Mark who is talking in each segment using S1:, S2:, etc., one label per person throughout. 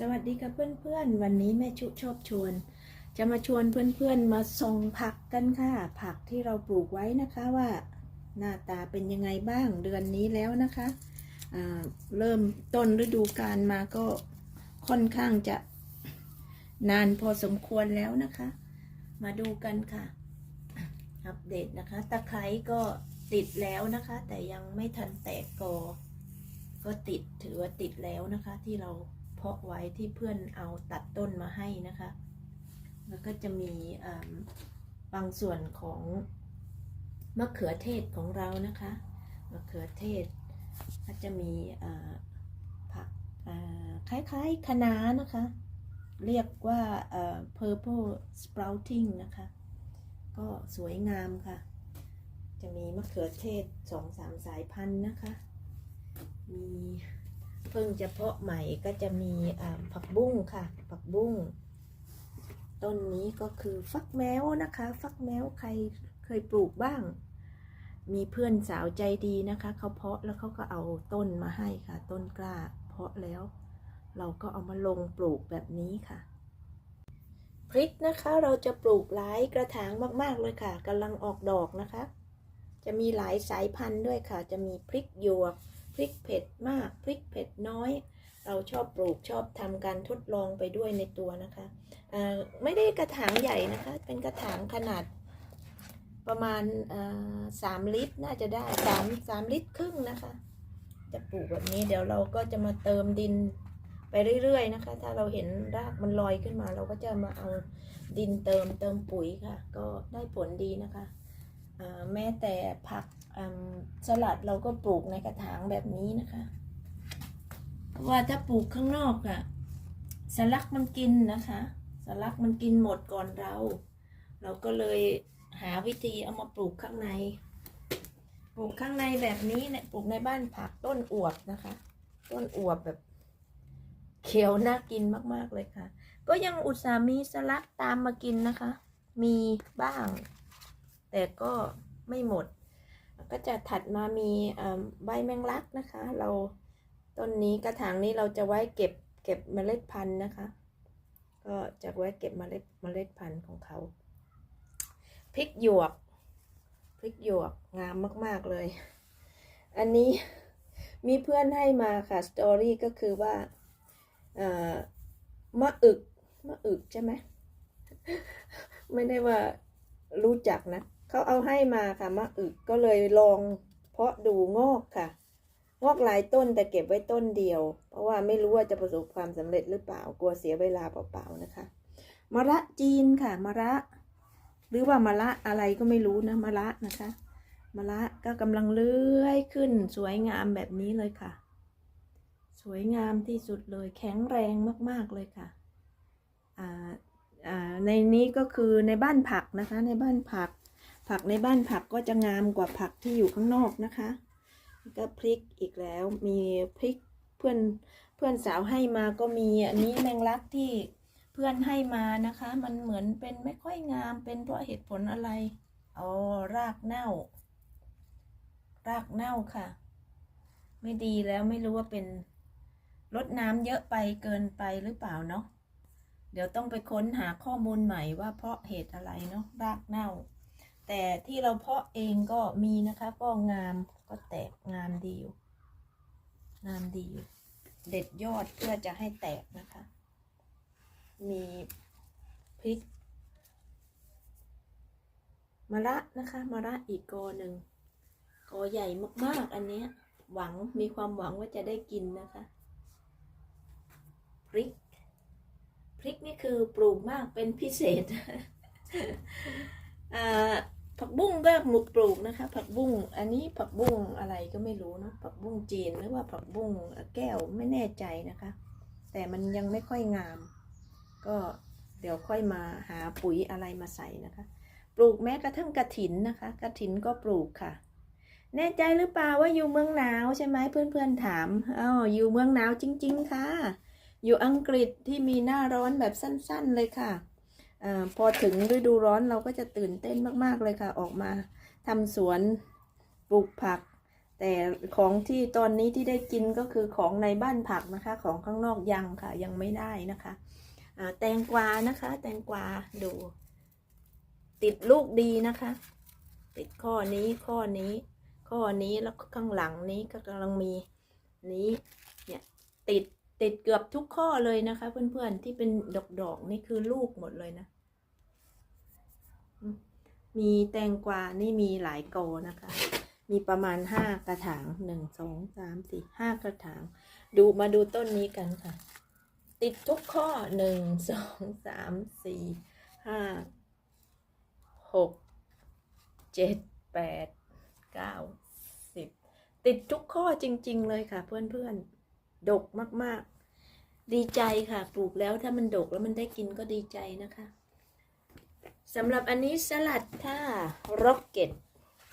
S1: สวัสดีค่ะเพื่อนๆ วันนี้แม่ชุชอบชวน จะมาชวนเพื่อนๆมาส่งผักกันค่ะ ผักที่เราปลูกไว้นะคะว่าหน้าตาเป็นยังไงบ้างเดือนนี้แล้วนะคะเริ่มต้นฤดูกาลมาก็ค่อนข้างจะนานพอสมควรแล้วนะคะ มาดูกันค่ะ อัปเดตนะคะตะไคร้ก็ติดแล้วนะคะ แต่ยังไม่ทันแตกกอก็ติดถือว่าติดแล้วนะคะที่เราาะไว้ที่เพื่อนเอาตัดต้นมาให้นะคะ แล้วก็จะมีบางส่วนของมะเขือเทศของเรานะคะมะเขือเทศก็จะมีผักคล้ายๆคะน้านะคะ เรียกว่า purple sprouting นะคะ ก็สวยงามค่ะ จะมีมะเขือเทศสองสามสายพันธุ์นะคะ มี พิ่งจะเพาะใหม่ก็จะมีผักบุ้งค่ะ ผักบุ้งต้นนี้ก็คือฟักแมวนะคะ ฟักแมวใครเคยปลูกบ้าง มีเพื่อนสาวใจดีนะคะเขาเพาะแล้วเขาก็เอาต้นมาให้ค่ะ ต้นกล้าเพาะแล้ว เราก็เอามาลงปลูกแบบนี้ค่ะ พริกนะคะเราจะปลูกหลายกระถางมากๆเลยค่ะกำลังออกดอกนะคะ จะมีหลายสายพันธุ์ด้วยค่ะ จะมีพริกหยวก พริกเผ็ดมากพริกเผ็ดน้อย เราชอบปลูกชอบทำการทดลองไปด้วยในตัวนะคะไม่ได้กระถางใหญ่นะคะ เป็นกระถางขนาดประมาณสามลิตรน่าจะได้สามสามลิตรครึ่งนะคะ จะปลูกแบบนี้เดี๋ยวเราก็จะมาเติมดินไปเรื่อยๆนะคะ ถ้าเราเห็นรากมันลอยขึ้นมา เราก็จะมาเอาดินเติมเติมปุ๋ยค่ะ ก็ได้ผลดีนะคะ แม้แต่ผักสลัดเราก็ปลูกในกระถางแบบนี้นะคะเพราะว่าถ้าปลูกข้างนอกอะ่ะสลักมันกินนะคะสลักมันกินหมดก่อนเรา เราก็เลยหาวิธีเอามาปลูกข้างใน ปลูกข้างในแบบนี้เนี่ยปลูกในบ้านผักต้นอวบนะคะ ต้นอวบแบบเขียวน่ากินมาก ๆ เลยค่ะ ก็ยังอุตส่าห์มีสลัดตามมากินนะคะ มีบ้าง แต่ก็ไม่หมด ก็จะถัดมามีใบแมงลักนะคะ เราต้นนี้กระถางนี้เราจะไว้เก็บเก็บเมล็ดพันธุ์นะคะ ก็จะไว้เก็บเมล็ดเมล็ดพันธุ์ของเขาพริกหยวกพริกหยวกงามมาก ๆ เลย อันนี้มีเพื่อนให้มาค่ะสตอรี่ก็คือว่ามะอึกมะอึกใช่ไหม ไม่ได้ว่ารู้จักนะ เขาเอาให้มาค่ะมะอึกก็เลยลองเพาะดูงอกค่ะ งอกหลายต้นแต่เก็บไว้ต้นเดียว เพราะว่าไม่รู้ว่าจะประสบความสำเร็จหรือเปล่ากลัวเสียเวลาเปล่าๆนะคะมะระจีนค่ะมะระ หรือว่ามะระอะไรก็ไม่รู้นะมะระนะคะมะระก็กำลังเลื้อยขึ้น สวยงามแบบนี้เลยค่ะ สวยงามที่สุดเลยแข็งแรงมากๆเลยค่ะอ่าอ่าในนี้ก็คือในบ้านผักนะคะในบ้านผัก ผักในบ้านผักก็จะงามกว่าผักที่อยู่ข้างนอกนะคะก็พริกอีกแล้วมีพริกเพื่อนเพื่อนสาวให้มาก็มีอันนี้แมงลักที่เพื่อนให้มานะคะ มันเหมือนเป็นไม่ค่อยงามเป็นเพราะเหตุผลอะไรอ๋อรากเน่า รากเน่าค่ะ ไม่ดีแล้วไม่รู้ว่าเป็นลดน้ำเยอะไปเกินไปหรือเปล่าเนาะเดี๋ยวต้องไปค้นหาข้อมูลใหม่ว่าเพราะเหตุอะไรเนาะรากเน่า แต่ที่เราเพาะเองก็มีนะคะ ก็งามก็แตกงามดีอยู่ งามดีอยู่ เด็ดยอดเพื่อจะให้แตกนะคะ มีพริกมะระนะคะมะระอีกกอหนึ่งกอใหญ่มากๆ อันเนี้ย หวังมีความหวังว่าจะได้กินนะคะพริกพริกนี่คือปลูกมากเป็นพิเศษ อ่า ผักบุ้งก็หมุกปลูกนะคะ ผักบุ้งอันนี้ผักบุ้งอะไรก็ไม่รู้เนอะผักบุ้งจีนหรือว่าผักบุ้งแก้วไม่แน่ใจนะคะ แต่มันยังไม่ค่อยงาม ก็เดี๋ยวค่อยมาหาปุ๋ยอะไรมาใส่นะคะ ปลูกแม้กระทั่งกระถินนะคะกระถินก็ปลูกค่ะ แน่ใจหรือเปล่าว่าอยู่เมืองหนาวใช่ไหมเพื่อนๆถามอ้าวอยู่เมืองหนาวจริง ๆ ค่ะ อยู่อังกฤษที่มีหน้าร้อนแบบสั้น ๆเลยค่ะ พอถึงฤดูร้อนเราก็จะตื่นเต้นมากๆเลยค่ะ ออกมาทำสวนปลูกผัก แต่ของที่ตอนนี้ที่ได้กินก็คือของในบ้านผักนะคะ ของข้างนอกยังค่ะยังไม่ได้นะคะแตงกวานะคะ แตงกวาดู ติดลูกดีนะคะ ติดข้อนี้ข้อนี้ ข้อนี้แล้วก็ข้างหลังนี้ก็กำลังมีนี้เนี่ยติดติดเกือบทุกข้อเลยนะคะ เพื่อนๆที่เป็นดอกๆนี่คือลูกหมดเลยนะ มีแตงกวา นี่มีหลายโกนะคะ มีประมาณห้ากระถางหนึ่งสองสามสี่ห้ากระถาง ดูมาดูต้นนี้กันค่ะ ติดทุกข้อหนึ่งสองสามสี่ห้าหกเจ็ดแปดเก้าสิบติดทุกข้อจริง ๆ เลยค่ะ เพื่อนๆ ดกมากๆ ดีใจค่ะ ปลูกแล้วถ้ามันดกแล้วมันได้กินก็ดีใจนะคะ สำหรับอันนี้สลัดถ้าร็อกเก็ต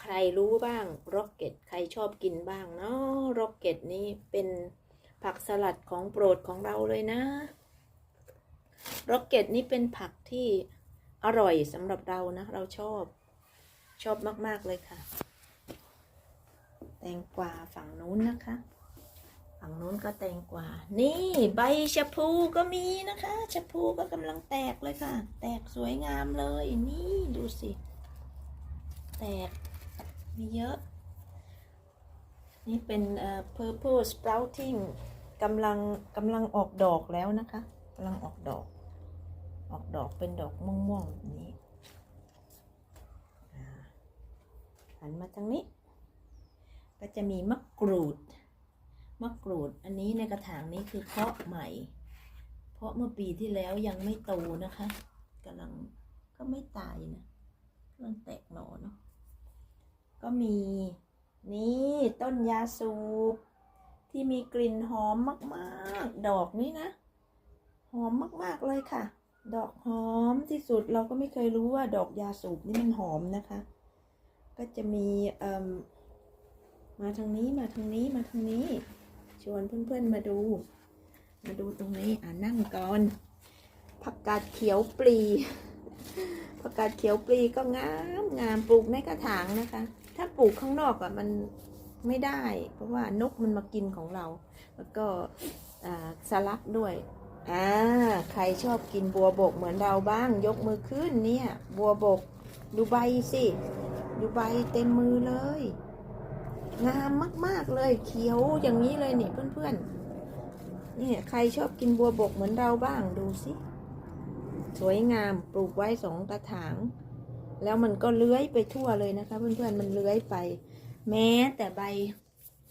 S1: ใครรู้บ้างร็อกเก็ตใครชอบกินบ้างเนาะร็อกเก็ตนี้เป็นผักสลัดของโปรดของเราเลยนะร็อกเก็ตนี่เป็นผักที่อร่อยสำหรับเรานะ เราชอบชอบมาก ๆ เลยค่ะ แตงกวาฝั่งนู้นนะคะ ฝั่งนู้นก็แตงกวา นี่ใบชะพูก็มีนะคะชะพูก็กำลังแตกเลยค่ะ แตกสวยงามเลย นี่ดูสิ แตกมีเยอะ นี่เป็นเอ่อ purple sprouting กำลังกำลังออกดอกแล้วนะคะกำลังออกดอก ออกดอกเป็นดอกม่วงๆแบบนี้หันมาทางนี้ ก็จะมีมะกรูด มะกรูด อันนี้ในกระถางนี้คือเพาะใหม่ เพราะเมื่อปีที่แล้วยังไม่โตนะคะกำลังก็ไม่ตายนะกำลังแตกหน่อเนาะก็มี นี่ต้นยาสูบ ที่มีกลิ่นหอมมากๆ ดอกนี้นะ หอมมากๆเลยค่ะ ดอกหอมที่สุดเราก็ไม่เคยรู้ว่าดอกยาสูบนี่มันหอมนะคะ ก็จะมีเอ่มมาทางนี้มาทางนี้มาทางนี้ ชวนเพื่อนๆมาดู มาดูตรงนี้อ่านั่งก่อนผักกาดเขียวปลีผักกาดเขียวปลีก็งามงามปลูกในกระถางนะคะ ถ้าปลูกข้างนอกอะมันไม่ได้ เพราะว่านกมันมากินของเรา แล้วก็สลักด้วยอ่าใครชอบกินบัวบกเหมือนเราบ้าง ยกมือขึ้นเนี่ย บัวบกดูใบสิดูใบเต็มมือเลย งามมาก ๆ เลยเขียวอย่างนี้เลยนี่เพื่อนๆนี่ใครชอบกินบัวบกเหมือนเราบ้างดูสิ สวยงามปลูกไว้สองกระถาง แล้วมันก็เลื้อยไปทั่วเลยนะคะ เพื่อนๆมันเลื้อยไป แม้แต่ใบ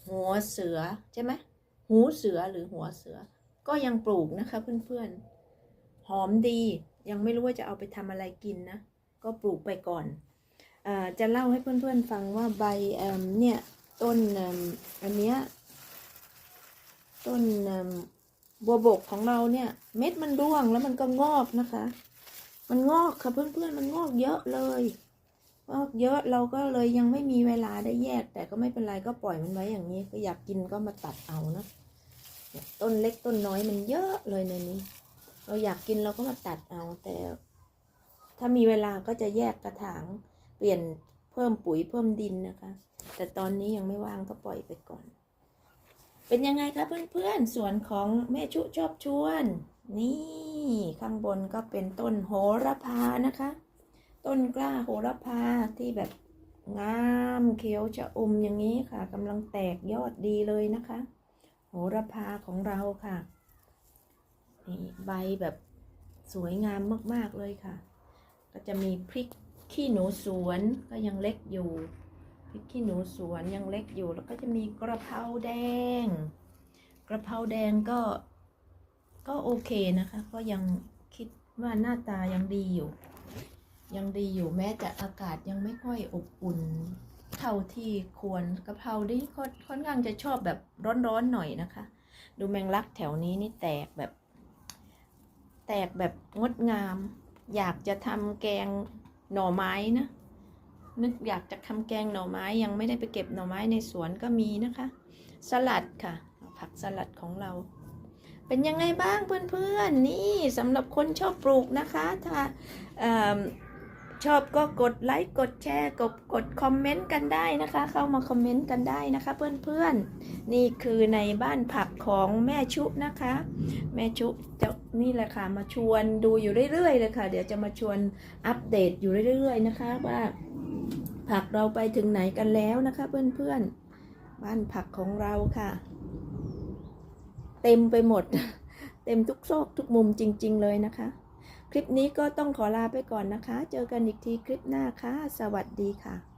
S1: หัวเสือใช่ไหมหูเสือหรือหัวเสือ ก็ยังปลูกนะคะ เพื่อนๆหอมดียังไม่รู้ว่าจะเอาไปทำอะไรกินนะ ก็ปลูกไปก่อนอาจะเล่าให้เพื่อนๆฟังว่าใบเนี่ย ต้นอันเนี้ยต้นบัวบกของเราเนี่ย เม็ดมันร่วงแล้วมันก็งอกนะคะ มันงอกค่ะเพื่อนๆมันงอกเยอะเลยงอกเยอะเราก็เลยยังไม่มีเวลาได้แยก แต่ก็ไม่เป็นไรก็ปล่อยมันไว้อย่างนี้ก็อยากกินก็มาตัดเอานะต้นเล็กต้นน้อยมันเยอะเลยในนี้ เราอยากกินเราก็มาตัดเอาแต่ ถ้ามีเวลาก็จะแยกกระถางเปลี่ยนเพิ่มปุ๋ยเพิ่มดินนะคะ แต่ตอนนี้ยังไม่ว่างก็ปล่อยไปก่อน เป็นยังไงคะเพื่อนๆ ส่วนของแม่ชุชอบชวน นี่ข้างบนก็เป็นต้นโหระพานะคะ ต้นกล้าโหระพาที่แบบงามเขียวจะอมอย่างนี้ค่ะกำลังแตกยอดดีเลยนะคะ โหระพาของเราค่ะนี่ใบแบบสวยงามมากๆเลยค่ะ ก็จะมีพริกขี้หนูสวนก็ยังเล็กอยู่ พริกขี้หนูสวนยังเล็กอยู่ แล้วก็จะมีกระเพราแดง กระเพราแดงก็ก็โอเคนะคะ ก็ยังคิดว่าหน้าตายังดีอยู่ ยังดีอยู่แม้จะอากาศยังไม่ค่อยอบอุ่นเท่าที่ควรกระเพรานี่ค่อนค่อนข้างจะชอบแบบร้อนๆหน่อยนะคะ ดูแมงลักแถวนี้นี่แตกแบบ แตกแบบงดงาม อยากจะทำแกงหน่อไม้นะ นึกอยากจะทำแกงหน่อไม้ยังไม่ได้ไปเก็บหน่อไม้ในสวนก็มีนะคะ สลัดค่ะ ผักสลัดของเรา เป็นยังไงบ้างเพื่อนๆ นี่สำหรับคนชอบปลูกนะคะ ถ้าเอิ่มชอบก็กดไลค์กดแชร์กดกดคอมเมนต์กันได้นะคะ เข้ามาคอมเมนต์กันได้นะคะ เพื่อนๆ นี่คือในบ้านผักของแม่ชุนะคะ แม่ชุจะนี่แหละค่ะมาชวนดูอยู่เรื่อยๆเลยค่ะ เดี๋ยวจะมาชวนอัปเดตอยู่เรื่อยๆนะคะว่า ผักเราไปถึงไหนกันแล้วนะคะเพื่อนๆ บ้านผักของเราค่ะ เต็มไปหมด เต็มทุกซอกทุกมุมจริง ๆ เลยนะคะ คลิปนี้ก็ต้องขอลาไปก่อนนะคะ เจอกันอีกทีคลิปหน้าค่ะ สวัสดีค่ะ